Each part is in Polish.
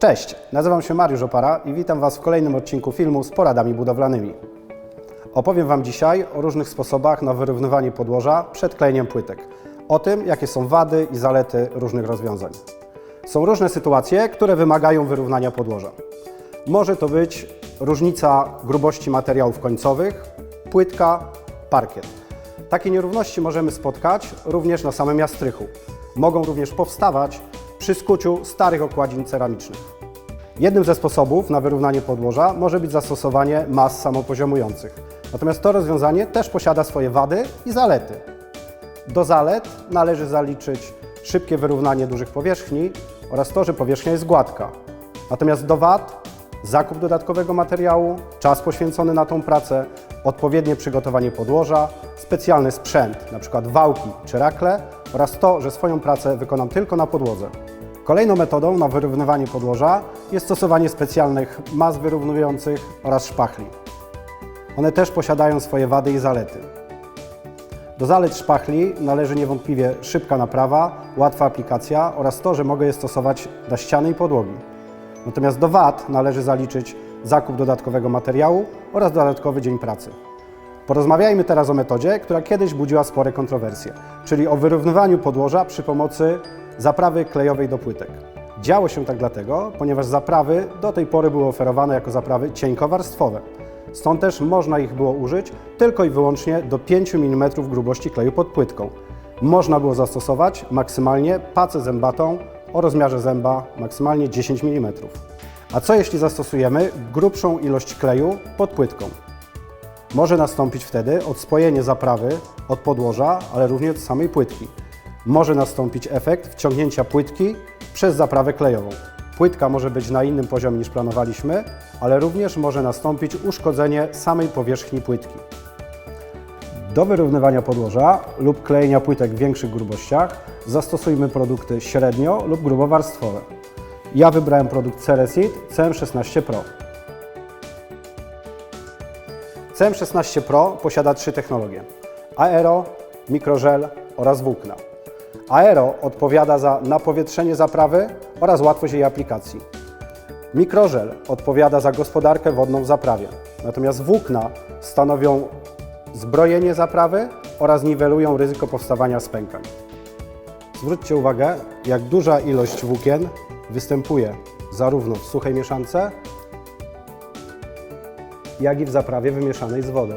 Cześć, nazywam się Mariusz Opara i witam Was w kolejnym odcinku filmu z poradami budowlanymi. Opowiem Wam dzisiaj o różnych sposobach na wyrównywanie podłoża przed klejeniem płytek. O tym, jakie są wady i zalety różnych rozwiązań. Są różne sytuacje, które wymagają wyrównania podłoża. Może to być różnica grubości materiałów końcowych, płytka, parkiet. Takie nierówności możemy spotkać również na samym jastrychu. Mogą również powstawać przy skuciu starych okładzin ceramicznych. Jednym ze sposobów na wyrównanie podłoża może być zastosowanie mas samopoziomujących. Natomiast to rozwiązanie też posiada swoje wady i zalety. Do zalet należy zaliczyć szybkie wyrównanie dużych powierzchni oraz to, że powierzchnia jest gładka. Natomiast do wad zakup dodatkowego materiału, czas poświęcony na tą pracę, odpowiednie przygotowanie podłoża, specjalny sprzęt, np. wałki czy rakle oraz to, że swoją pracę wykonam tylko na podłodze. Kolejną metodą na wyrównywanie podłoża jest stosowanie specjalnych mas wyrównujących oraz szpachli. One też posiadają swoje wady i zalety. Do zalet szpachli należy niewątpliwie szybka naprawa, łatwa aplikacja oraz to, że mogę je stosować na ściany i podłogi. Natomiast do wad należy zaliczyć zakup dodatkowego materiału oraz dodatkowy dzień pracy. Porozmawiajmy teraz o metodzie, która kiedyś budziła spore kontrowersje, czyli o wyrównywaniu podłoża przy pomocy zaprawy klejowej do płytek. Działo się tak dlatego, ponieważ zaprawy do tej pory były oferowane jako zaprawy cienkowarstwowe. Stąd też można ich było użyć tylko i wyłącznie do 5 mm grubości kleju pod płytką. Można było zastosować maksymalnie pacę zębatą o rozmiarze zęba maksymalnie 10 mm. A co jeśli zastosujemy grubszą ilość kleju pod płytką? Może nastąpić wtedy odspojenie zaprawy od podłoża, ale również od samej płytki. Może nastąpić efekt wciągnięcia płytki przez zaprawę klejową. Płytka może być na innym poziomie niż planowaliśmy, ale również może nastąpić uszkodzenie samej powierzchni płytki. Do wyrównywania podłoża lub klejenia płytek w większych grubościach zastosujmy produkty średnio lub grubowarstwowe. Ja wybrałem produkt Ceresit CM16 Pro. CM16 Pro posiada trzy technologie: aero, mikrożel oraz włókna. Aero odpowiada za napowietrzenie zaprawy oraz łatwość jej aplikacji. Mikrożel odpowiada za gospodarkę wodną w zaprawie, natomiast włókna stanowią zbrojenie zaprawy oraz niwelują ryzyko powstawania spękań. Zwróćcie uwagę, jak duża ilość włókien występuje zarówno w suchej mieszance, jak i w zaprawie wymieszanej z wodą.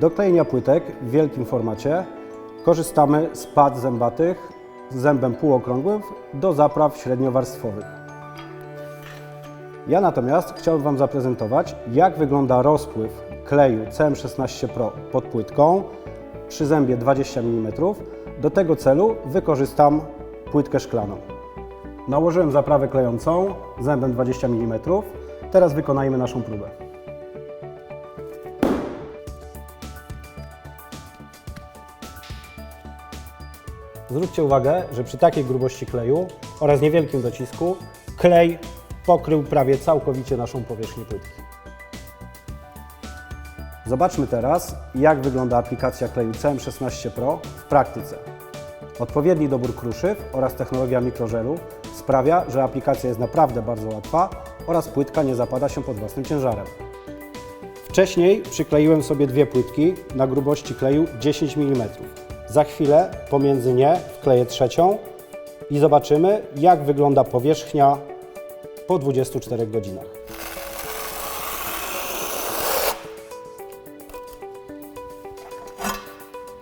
Do klejenia płytek w wielkim formacie korzystamy z pad zębatych z zębem półokrągłym do zapraw średniowarstwowych. Ja natomiast chciałbym Wam zaprezentować, jak wygląda rozpływ kleju CM16 Pro pod płytką przy zębie 20 mm. Do tego celu wykorzystam płytkę szklaną. Nałożyłem zaprawę klejącą zębem 20 mm. Teraz wykonajmy naszą próbę. Zwróćcie uwagę, że przy takiej grubości kleju oraz niewielkim docisku klej pokrył prawie całkowicie naszą powierzchnię płytki. Zobaczmy teraz, jak wygląda aplikacja kleju CM16 Pro w praktyce. Odpowiedni dobór kruszyw oraz technologia mikrożelu sprawia, że aplikacja jest naprawdę bardzo łatwa oraz płytka nie zapada się pod własnym ciężarem. Wcześniej przykleiłem sobie dwie płytki na grubości kleju 10 mm. Za chwilę pomiędzy nie wkleję trzecią i zobaczymy, jak wygląda powierzchnia po 24 godzinach.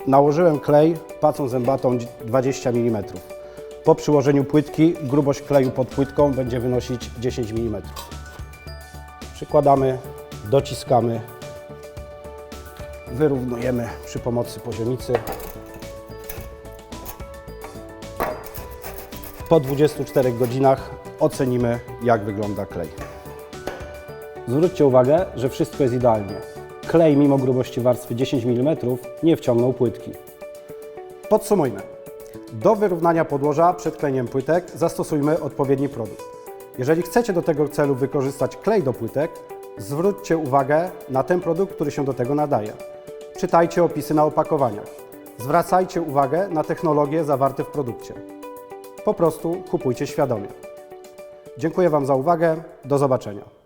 Nałożyłem klej pacą zębatą 20 mm. Po przyłożeniu płytki grubość kleju pod płytką będzie wynosić 10 mm. Przykładamy, dociskamy, wyrównujemy przy pomocy poziomicy. Po 24 godzinach ocenimy, jak wygląda klej. Zwróćcie uwagę, że wszystko jest idealnie. Klej, mimo grubości warstwy 10 mm, nie wciągnął płytki. Podsumujmy. Do wyrównania podłoża przed klejeniem płytek zastosujmy odpowiedni produkt. Jeżeli chcecie do tego celu wykorzystać klej do płytek, zwróćcie uwagę na ten produkt, który się do tego nadaje. Czytajcie opisy na opakowaniach. Zwracajcie uwagę na technologie zawarte w produkcie. Po prostu kupujcie świadomie. Dziękuję Wam za uwagę. Do zobaczenia.